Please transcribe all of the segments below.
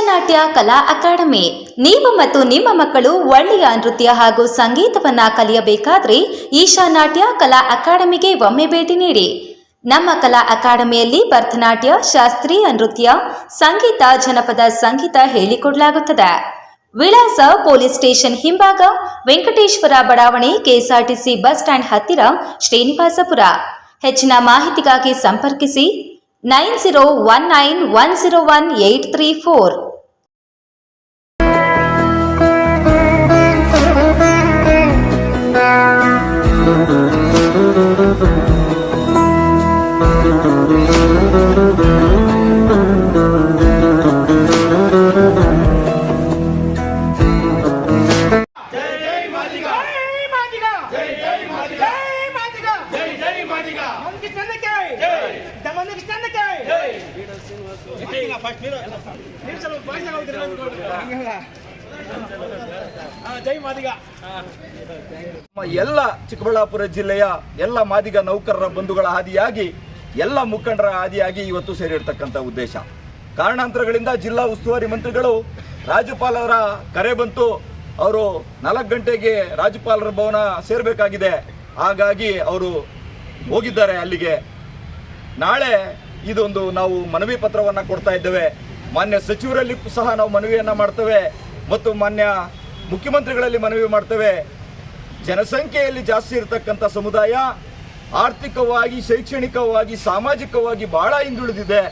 ಈಶಾನಾಟ್ಯ ಕಲಾ ಅಕಾಡೆಮಿ. ನೀವು ಮತ್ತು ನಿಮ್ಮ ಮಕ್ಕಳು ಒಳ್ಳೆಯ ನೃತ್ಯ ಹಾಗೂ ಸಂಗೀತವನ್ನ ಕಲಿಯಬೇಕಾದ್ರೆ ಈಶಾನಾಟ್ಯ ಕಲಾ ಅಕಾಡೆಮಿಗೆ ಒಮ್ಮೆ ಭೇಟಿ ನೀಡಿ. ನಮ್ಮ ಕಲಾ ಅಕಾಡೆಮಿಯಲ್ಲಿ ಭರತನಾಟ್ಯ, ಶಾಸ್ತ್ರೀಯ ನೃತ್ಯ, ಸಂಗೀತ, ಜನಪದ ಸಂಗೀತ ಹೇಳಿಕೊಡಲಾಗುತ್ತದೆ. ವಿಳಾಸ ಪೊಲೀಸ್ ಸ್ಟೇಷನ್ ಹಿಂಭಾಗ ವೆಂಕಟೇಶ್ವರ ಬಡಾವಣೆ, ಕೆಎಸ್ಆರ್ಟಿಸಿ ಬಸ್ ಸ್ಟ್ಯಾಂಡ್ ಹತ್ತಿರ ಶ್ರೀನಿವಾಸಪುರ. ಹೆಚ್ಚಿನ ಮಾಹಿತಿಗಾಗಿ ಸಂಪರ್ಕಿಸಿ nine zero one nine one zero one eight three four. Faz primeiro. Deixa no pai, já vai ter ಎಲ್ಲ ಚಿಕ್ಕಬಳ್ಳಾಪುರ ಜಿಲ್ಲೆಯ ಎಲ್ಲ ಮಾದಿಗ ನೌಕರರ ಬಂಧುಗಳ ಹಾದಿಯಾಗಿ, ಎಲ್ಲ ಮುಖಂಡರ ಹಾದಿಯಾಗಿ ಇವತ್ತು ಸೇರಿರ್ತಕ್ಕಂಥ ಉದ್ದೇಶ. ಕಾರಣಾಂತರಗಳಿಂದ ಜಿಲ್ಲಾ ಉಸ್ತುವಾರಿ ಮಂತ್ರಿಗಳು ರಾಜ್ಯಪಾಲರ ಕರೆ ಬಂತು. ಅವರು ನಾಲ್ಕು ಗಂಟೆಗೆ ರಾಜ್ಯಪಾಲರ ಭವನ ಸೇರಬೇಕಾಗಿದೆ. ಹಾಗಾಗಿ ಅವರು ಹೋಗಿದ್ದಾರೆ ಅಲ್ಲಿಗೆ. ನಾಳೆ ಇದೊಂದು ನಾವು ಮನವಿ ಪತ್ರವನ್ನು ಕೊಡ್ತಾ ಇದ್ದೇವೆ. ಮಾನ್ಯ ಸಚಿವರಲ್ಲಿ ಸಹ ನಾವು ಮನವಿಯನ್ನು ಮಾಡ್ತೇವೆ. ಮತ್ತು ಮಾನ್ಯ ಮುಖ್ಯಮಂತ್ರಿಗಳಲ್ಲಿ ಮನವಿ ಮಾಡ್ತೇವೆ. ಜನಸಂಖ್ಯೆಯಲ್ಲಿ ಜಾಸ್ತಿ ಇರತಕ್ಕಂಥ ಸಮುದಾಯ ಆರ್ಥಿಕವಾಗಿ, ಶೈಕ್ಷಣಿಕವಾಗಿ, ಸಾಮಾಜಿಕವಾಗಿ ಬಹಳ ಹಿಂದುಳಿದಿದೆ.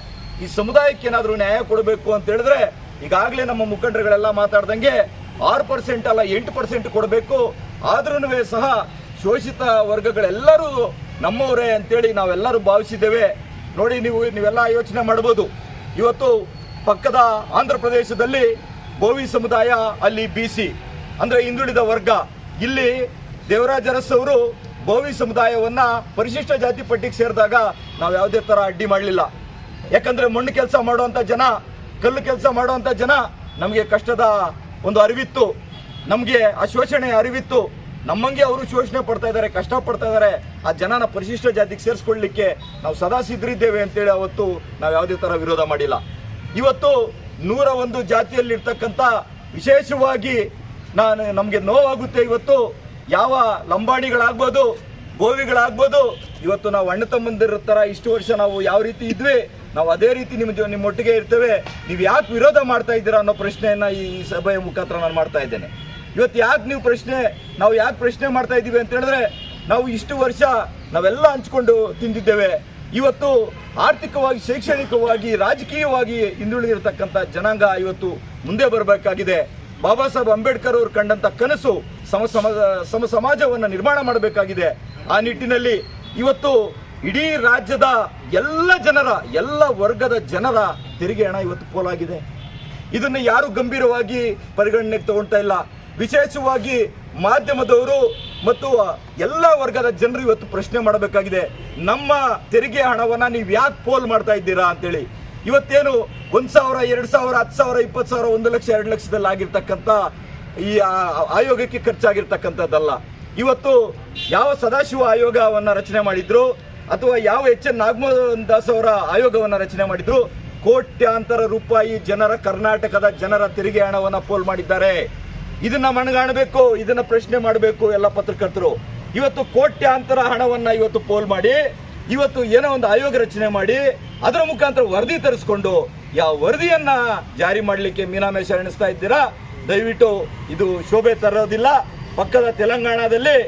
ಈ ಸಮುದಾಯಕ್ಕೆ ಏನಾದರೂ ನ್ಯಾಯ ಕೊಡಬೇಕು ಅಂತ ಹೇಳಿದ್ರೆ ಈಗಾಗಲೇ ನಮ್ಮ ಮುಖಂಡರುಗಳೆಲ್ಲ ಮಾತಾಡ್ದಂಗೆ ಆರು ಪರ್ಸೆಂಟ್ ಅಲ್ಲ ಎಂಟು ಪರ್ಸೆಂಟ್ ಕೊಡಬೇಕು. ಆದ್ರೂ ಸಹ ಶೋಷಿತ ವರ್ಗಗಳೆಲ್ಲರೂ ನಮ್ಮವರೇ ಅಂತೇಳಿ ನಾವೆಲ್ಲರೂ ಭಾವಿಸಿದ್ದೇವೆ. ನೋಡಿ ನೀವು, ನೀವೆಲ್ಲ ಯೋಚನೆ ಮಾಡ್ಬೋದು. ಇವತ್ತು ಪಕ್ಕದ ಆಂಧ್ರ ಪ್ರದೇಶದಲ್ಲಿ ಬೋವಿ ಸಮುದಾಯ, ಅಲ್ಲಿ ಬಿ ಸಿ, ಅಂದ್ರೆ ಹಿಂದುಳಿದ ವರ್ಗ. ಇಲ್ಲಿ ದೇವರಾಜ ಅರಸ್ ಅವರು ಬೋವಿ ಸಮುದಾಯವನ್ನ ಪರಿಶಿಷ್ಟ ಜಾತಿ ಪಟ್ಟಿಗೆ ಸೇರಿದಾಗ ನಾವು ಯಾವುದೇ ತರ ಅಡ್ಡಿ ಮಾಡಲಿಲ್ಲ. ಯಾಕಂದ್ರೆ ಮಣ್ಣು ಕೆಲಸ ಮಾಡುವಂತ ಜನ, ಕಲ್ಲು ಕೆಲಸ ಮಾಡುವಂತ ಜನ ನಮಗೆ ಕಷ್ಟದ ಒಂದು ಅರಿವಿತ್ತು. ನಮಗೆ ಆ ಅರಿವಿತ್ತು. ನಮ್ಮಂಗೆ ಅವರು ಶೋಷಣೆ ಪಡ್ತಾ ಇದ್ದಾರೆ ಕಷ್ಟ ಪಡ್ತಾ ಇದ್ದಾರೆ ಆ ಜನನ ಪರಿಶಿಷ್ಟ ಜಾತಿಗೆ ಸೇರಿಸ್ಕೊಳ್ಳಿಕ್ಕೆ ನಾವು ಸದಾ ಸಿದ್ಧರಿದ್ದೇವೆ ಅಂತೇಳಿ ಅವತ್ತು ನಾವು ಯಾವುದೇ ತರ ವಿರೋಧ ಮಾಡಿಲ್ಲ. ಇವತ್ತು ನೂರ ಒಂದು ಜಾತಿಯಲ್ಲಿರ್ತಕ್ಕಂಥ ವಿಶೇಷವಾಗಿ ನಾನು ನಮಗೆ ನೋವಾಗುತ್ತೆ ಇವತ್ತು. ಯಾವ ಲಂಬಾಣಿಗಳಾಗ್ಬೋದು, ಗೋವಿಗಳಾಗ್ಬೋದು, ಇವತ್ತು ನಾವು ಅಣ್ಣ ತಮ್ಮಂದಿರ ಥರ ಇಷ್ಟು ವರ್ಷ ನಾವು ಯಾವ ರೀತಿ ಇದ್ವಿ, ನಾವು ಅದೇ ರೀತಿ ನಿಮ್ಮ ಜೊ- ನಿಮ್ಮೊಟ್ಟಿಗೆ ಇರ್ತೇವೆ. ನೀವು ಯಾಕೆ ವಿರೋಧ ಮಾಡ್ತಾ ಇದ್ದೀರಾ ಅನ್ನೋ ಪ್ರಶ್ನೆಯನ್ನು ಈ ಸಭೆಯ ಮುಖಾಂತರ ನಾನು ಮಾಡ್ತಾ ಇದ್ದೇನೆ. ಇವತ್ತು ಯಾಕೆ ನೀವು ಪ್ರಶ್ನೆ, ನಾವು ಯಾಕೆ ಪ್ರಶ್ನೆ ಮಾಡ್ತಾ ಇದ್ದೀವಿ ಅಂತ ಹೇಳಿದ್ರೆ, ನಾವು ಇಷ್ಟು ವರ್ಷ ನಾವೆಲ್ಲ ಹಂಚ್ಕೊಂಡು ತಿಂದಿದ್ದೇವೆ. ಇವತ್ತು ಆರ್ಥಿಕವಾಗಿ, ಶೈಕ್ಷಣಿಕವಾಗಿ, ರಾಜಕೀಯವಾಗಿ ಹಿಂದುಳಿದಿರತಕ್ಕಂಥ ಜನಾಂಗ ಇವತ್ತು ಮುಂದೆ ಬರಬೇಕಾಗಿದೆ. ಬಾಬಾ ಸಾಹೇಬ್ ಅಂಬೇಡ್ಕರ್ ಅವರು ಕಂಡಂತ ಕನಸು ಸಮ ಸಮ ಸಮಾಜವನ್ನು ನಿರ್ಮಾಣ ಮಾಡಬೇಕಾಗಿದೆ. ಆ ನಿಟ್ಟಿನಲ್ಲಿ ಇವತ್ತು ಇಡೀ ರಾಜ್ಯದ ಎಲ್ಲ ಜನರ, ಎಲ್ಲ ವರ್ಗದ ಜನರ ತೆರಿಗೆ ಹಣ ಇವತ್ತು ಪೋಲಾಗಿದೆ. ಇದನ್ನು ಯಾರು ಗಂಭೀರವಾಗಿ ಪರಿಗಣನೆಗೆ ತಗೊಳ್ತಾ ಇಲ್ಲ. ವಿಶೇಷವಾಗಿ ಮಾಧ್ಯಮದವರು ಮತ್ತು ಎಲ್ಲ ವರ್ಗದ ಜನರು ಇವತ್ತು ಪ್ರಶ್ನೆ ಮಾಡಬೇಕಾಗಿದೆ. ನಮ್ಮ ತೆರಿಗೆ ಹಣವನ್ನ ನೀವು ಯಾಕೆ ಪೋಲ್ ಮಾಡ್ತಾ ಇದ್ದೀರಾ ಅಂತೇಳಿ. ಇವತ್ತೇನು ಒಂದು ಸಾವಿರ, ಎರಡು ಸಾವಿರ ಹತ್ತು ಸಾವಿರ ಇಪ್ಪತ್ತು ಸಾವಿರ, ಒಂದು ಲಕ್ಷ, ಎರಡು ಲಕ್ಷದಲ್ಲಿ ಆಗಿರ್ತಕ್ಕಂಥ ಈ ಆಯೋಗಕ್ಕೆ ಖರ್ಚಾಗಿರ್ತಕ್ಕಂಥದ್ದಲ್ಲ. ಇವತ್ತು ಯಾವ ಸದಾಶಿವ ಆಯೋಗವನ್ನ ರಚನೆ ಮಾಡಿದ್ರು ಅಥವಾ ಯಾವ ಎಚ್ ಎನ್ ನಾಗಮೋಹನ್ ದಾಸ್ ಅವರ ಆಯೋಗವನ್ನ ರಚನೆ ಮಾಡಿದ್ರು, ಕೋಟ್ಯಾಂತರ ರೂಪಾಯಿ ಜನರ ಕರ್ನಾಟಕದ ಜನರ ತೆರಿಗೆ ಹಣವನ್ನ ಪೋಲ್ ಮಾಡಿದ್ದಾರೆ. ಇದನ್ನ ಮನಗಾಣಬೇಕು, ಇದನ್ನ ಪ್ರಶ್ನೆ ಮಾಡಬೇಕು ಎಲ್ಲ ಪತ್ರಕರ್ತರು. ಇವತ್ತು ಕೋಟ್ಯಾಂತರ ಹಣವನ್ನ ಇವತ್ತು ಪೋಲ್ ಮಾಡಿ, ಇವತ್ತು ಏನೋ ಒಂದು ಆಯೋಗ ರಚನೆ ಮಾಡಿ, ಅದರ ಮುಖಾಂತರ ವರದಿ ತರಿಸ್ಕೊಂಡು ಯಾವ ವರದಿಯನ್ನ ಜಾರಿ ಮಾಡಲಿಕ್ಕೆ ಮೀನಾಮೇಷ ಎಣಿಸ್ತಾ ಇದ್ದೀರಾ? ದಯವಿಟ್ಟು ಇದು ಶೋಭೆ ತರೋದಿಲ್ಲ. ಪಕ್ಕದ ತೆಲಂಗಾಣದಲ್ಲಿ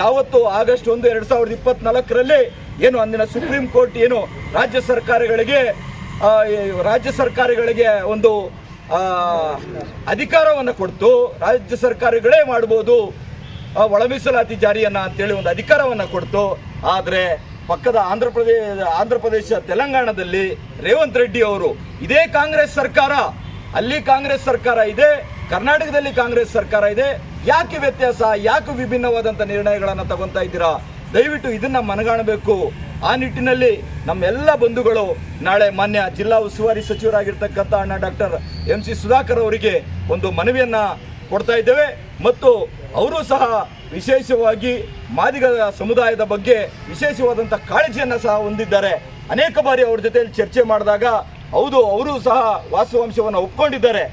ಯಾವತ್ತು ಆಗಸ್ಟ್ ಒಂದು, ಎರಡ್ ಸಾವಿರದ ಇಪ್ಪತ್ನಾಲ್ಕರಲ್ಲಿ ಏನು ಅಂದಿನ ಸುಪ್ರೀಂ ಕೋರ್ಟ್ ಏನು ರಾಜ್ಯ ಸರ್ಕಾರಗಳಿಗೆ ರಾಜ್ಯ ಸರ್ಕಾರಗಳಿಗೆ ಒಂದು ಅಧಿಕಾರವನ್ನು ಕೊಡ್ತು. ರಾಜ್ಯ ಸರ್ಕಾರಗಳೇ ಮಾಡ್ಬೋದು. ಒಳ ಮೀಸಲಾತಿ ಜಾರಿಯನ್ನು ಅಂತೇಳಿ ಒಂದು ಅಧಿಕಾರವನ್ನು ಕೊಡ್ತು. ಆದರೆ ಪಕ್ಕದ ಆಂಧ್ರ ಪ್ರದೇಶ ಆಂಧ್ರ ಪ್ರದೇಶ ತೆಲಂಗಾಣದಲ್ಲಿ ರೇವಂತ್ ರೆಡ್ಡಿ ಅವರು, ಇದೇ ಕಾಂಗ್ರೆಸ್ ಸರ್ಕಾರ, ಅಲ್ಲಿ ಕಾಂಗ್ರೆಸ್ ಸರ್ಕಾರ ಇದೆ, ಕರ್ನಾಟಕದಲ್ಲಿ ಕಾಂಗ್ರೆಸ್ ಸರ್ಕಾರ ಇದೆ, ಯಾಕೆ ವ್ಯತ್ಯಾಸ, ಯಾಕೆ ವಿಭಿನ್ನವಾದಂಥ ನಿರ್ಣಯಗಳನ್ನು ತಗೊತಾ ಇದ್ದೀರಾ? ದಯವಿಟ್ಟು ಇದನ್ನ ಮನಗಾಣಬೇಕು. ಆ ನಿಟ್ಟಿನಲ್ಲಿ ನಮ್ಮೆಲ್ಲ ಬಂಧುಗಳು ನಾಳೆ ಮಾನ್ಯ ಜಿಲ್ಲಾ ಉಸ್ತುವಾರಿ ಸಚಿವರಾಗಿರ್ತಕ್ಕಂಥ ಅಣ್ಣ ಡಾಕ್ಟರ್ ಎಂ ಸಿ ಸುಧಾಕರ್ ಅವರಿಗೆ ಒಂದು ಮನವಿಯನ್ನು ಕೊಡ್ತಾ ಇದ್ದೇವೆ ಮತ್ತು ಅವರು ಸಹ ವಿಶೇಷವಾಗಿ ಮಾದಿಗ ಸಮುದಾಯದ ಬಗ್ಗೆ ವಿಶೇಷವಾದಂಥ ಕಾಳಜಿಯನ್ನು ಸಹ ಹೊಂದಿದ್ದಾರೆ. ಅನೇಕ ಬಾರಿ ಅವ್ರ ಜೊತೆಯಲ್ಲಿ ಚರ್ಚೆ ಮಾಡಿದಾಗ ಹೌದು, ಅವರು ಸಹ ವಾಸ್ತವಾಂಶವನ್ನು ಒಪ್ಕೊಂಡಿದ್ದಾರೆ.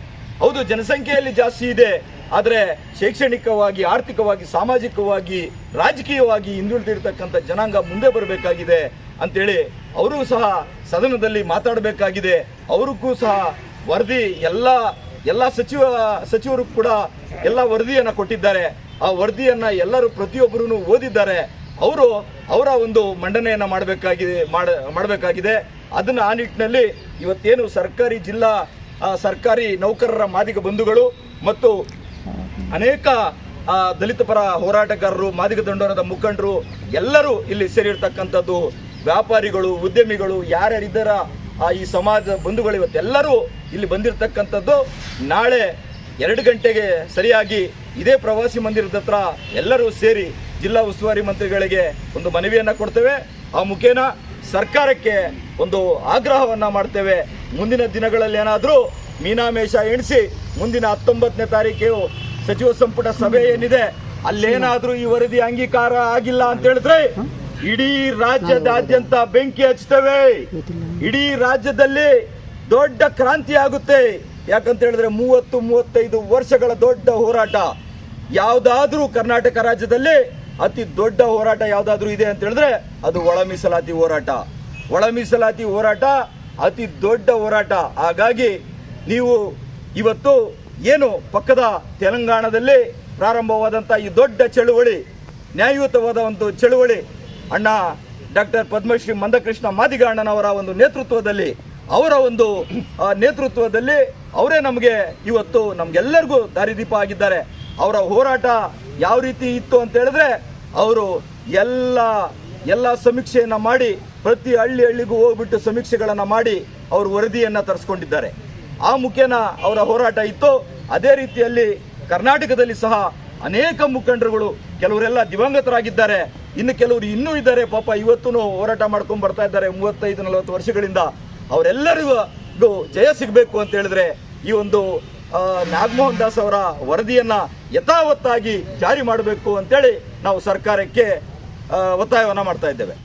ಹೌದು, ಜನಸಂಖ್ಯೆಯಲ್ಲಿ ಜಾಸ್ತಿ ಇದೆ. ಆದರೆ ಶೈಕ್ಷಣಿಕವಾಗಿ, ಆರ್ಥಿಕವಾಗಿ, ಸಾಮಾಜಿಕವಾಗಿ, ರಾಜಕೀಯವಾಗಿ ಹಿಂದುಳಿದಿರ್ತಕ್ಕಂಥ ಜನಾಂಗ ಮುಂದೆ ಬರಬೇಕಾಗಿದೆ ಅಂತೇಳಿ ಅವರೂ ಸಹ ಸದನದಲ್ಲಿ ಮಾತಾಡಬೇಕಾಗಿದೆ. ಅವ್ರಿಗೂ ಸಹ ವರದಿ ಎಲ್ಲ ಎಲ್ಲ ಸಚಿವ, ಸಚಿವರು ಕೂಡ ಎಲ್ಲ ವರದಿಯನ್ನು ಕೊಟ್ಟಿದ್ದಾರೆ. ಆ ವರದಿಯನ್ನು ಎಲ್ಲರೂ ಪ್ರತಿಯೊಬ್ಬರೂ ಓದಿದ್ದಾರೆ. ಅವರು ಅವರ ಒಂದು ಮಂಡನೆಯನ್ನು ಮಾಡಬೇಕಾಗಿದೆ ಮಾಡ, ಮಾಡಬೇಕಾಗಿದೆ. ಅದನ್ನು ಆ ನಿಟ್ಟಿನಲ್ಲಿ ಇವತ್ತೇನು ಸರ್ಕಾರಿ ಜಿಲ್ಲಾ ಸರ್ಕಾರಿ ನೌಕರರ ಮಾದಿಗ ಬಂಧುಗಳು ಮತ್ತು ಅನೇಕ ದಲಿತ ಪರ ಹೋರಾಟಗಾರರು, ಮಾದಿಗ ದಂಡೋರದ ಮುಖಂಡರು ಎಲ್ಲರೂ ಇಲ್ಲಿ ಸೇರಿರ್ತಕ್ಕಂಥದ್ದು. ವ್ಯಾಪಾರಿಗಳು, ಉದ್ಯಮಿಗಳು ಯಾರ್ಯಾರಿದ್ದಾರ ಈ ಸಮಾಜ ಬಂಧುಗಳು ಇವತ್ತೆಲ್ಲರೂ ಇಲ್ಲಿ ಬಂದಿರತಕ್ಕಂಥದ್ದು. ನಾಳೆ ಎರಡು ಗಂಟೆಗೆ ಸರಿಯಾಗಿ ಇದೇ ಪ್ರವಾಸಿ ಮಂದಿರದ ಹತ್ರ ಎಲ್ಲರೂ ಸೇರಿ ಜಿಲ್ಲಾ ಉಸ್ತುವಾರಿ ಮಂತ್ರಿಗಳಿಗೆ ಒಂದು ಮನವಿಯನ್ನು ಕೊಡ್ತೇವೆ. ಆ ಮುಖೇನ ಸರ್ಕಾರಕ್ಕೆ ಒಂದು ಆಗ್ರಹವನ್ನು ಮಾಡ್ತೇವೆ. ಮುಂದಿನ ದಿನಗಳಲ್ಲಿ ಏನಾದರೂ ಮೀನಾಮೇಷ ಎಣಿಸಿ ಮುಂದಿನ ಹತ್ತೊಂಬತ್ತನೇ ತಾರೀಕು ಸಚಿವ ಸಂಪುಟ ಸಭೆ ಏನಿದೆ, ಅಲ್ಲೇನಾದ್ರೂ ಈ ವರದಿ ಅಂಗೀಕಾರ ಆಗಿಲ್ಲ ಅಂತ ಹೇಳಿದ್ರೆ ಇಡೀ ರಾಜ್ಯದಾದ್ಯಂತ ಬೆಂಕಿ ಹಚ್ತೇವೆ ಇಡೀ ರಾಜ್ಯದಲ್ಲಿ ದೊಡ್ಡ ಕ್ರಾಂತಿ ಆಗುತ್ತೆ. ಯಾಕಂತ ಹೇಳಿದ್ರೆ ಮೂವತ್ತು, ಮೂವತ್ತೈದು ವರ್ಷಗಳ ದೊಡ್ಡ ಹೋರಾಟ. ಯಾವ್ದಾದ್ರೂ ಕರ್ನಾಟಕ ರಾಜ್ಯದಲ್ಲಿ ಅತಿ ದೊಡ್ಡ ಹೋರಾಟ ಯಾವ್ದಾದ್ರೂ ಇದೆ ಅಂತ ಹೇಳಿದ್ರೆ ಅದು ಒಳ ಮೀಸಲಾತಿ ಹೋರಾಟ. ಒಳ ಮೀಸಲಾತಿ ಹೋರಾಟ ಅತಿ ದೊಡ್ಡ ಹೋರಾಟ. ಹಾಗಾಗಿ ನೀವು ಇವತ್ತು ಏನು ಪಕ್ಕದ ತೆಲಂಗಾಣದಲ್ಲಿ ಪ್ರಾರಂಭವಾದಂಥ ಈ ದೊಡ್ಡ ಚಳುವಳಿ, ನ್ಯಾಯಯುತವಾದ ಒಂದು ಚಳುವಳಿ, ಅಣ್ಣ ಡಾಕ್ಟರ್ ಪದ್ಮಶ್ರೀ ಮಂದಕೃಷ್ಣ ಮಾದಿಗಾಣನವರ ಒಂದು ನೇತೃತ್ವದಲ್ಲಿ, ಅವರ ಒಂದು ನೇತೃತ್ವದಲ್ಲಿ ಅವರೇ ನಮಗೆ ಇವತ್ತು ನಮ್ಗೆಲ್ಲರಿಗೂ ದಾರಿದೀಪ ಆಗಿದ್ದಾರೆ. ಅವರ ಹೋರಾಟ ಯಾವ ರೀತಿ ಇತ್ತು ಅಂತ ಹೇಳಿದ್ರೆ, ಅವರು ಎಲ್ಲ ಎಲ್ಲ ಸಮೀಕ್ಷೆಯನ್ನು ಮಾಡಿ, ಪ್ರತಿ ಹಳ್ಳಿ ಹಳ್ಳಿಗೂ ಹೋಗ್ಬಿಟ್ಟು ಸಮೀಕ್ಷೆಗಳನ್ನು ಮಾಡಿ, ಅವರು ವರದಿಯನ್ನು ತರಿಸ್ಕೊಂಡಿದ್ದಾರೆ. ಆ ಮುಖೇನ ಅವರ ಹೋರಾಟ ಇತ್ತು. ಅದೇ ರೀತಿಯಲ್ಲಿ ಕರ್ನಾಟಕದಲ್ಲಿ ಸಹ ಅನೇಕ ಮುಖಂಡರುಗಳು ಕೆಲವರೆಲ್ಲ ದಿವಂಗತರಾಗಿದ್ದಾರೆ. ಇನ್ನು ಕೆಲವರು ಇನ್ನೂ ಇದ್ದಾರೆ. ಪಾಪ ಇವತ್ತೂ ಹೋರಾಟ ಮಾಡ್ಕೊಂಡು ಬರ್ತಾ ಇದ್ದಾರೆ. ಮೂವತ್ತೈದು, ನಲವತ್ತು ವರ್ಷಗಳಿಂದ ಅವರೆಲ್ಲರಿಗೂ ಜಯ ಸಿಗಬೇಕು ಅಂತ ಹೇಳಿದ್ರೆ ಈ ಒಂದು ನಾಗಮೋಹನ್ ದಾಸ್ ಅವರ ವರದಿಯನ್ನ ಯಥಾವತ್ತಾಗಿ ಜಾರಿ ಮಾಡಬೇಕು ಅಂತೇಳಿ ನಾವು ಸರ್ಕಾರಕ್ಕೆ ಒತ್ತಾಯವನ್ನ ಮಾಡ್ತಾ ಇದ್ದೇವೆ.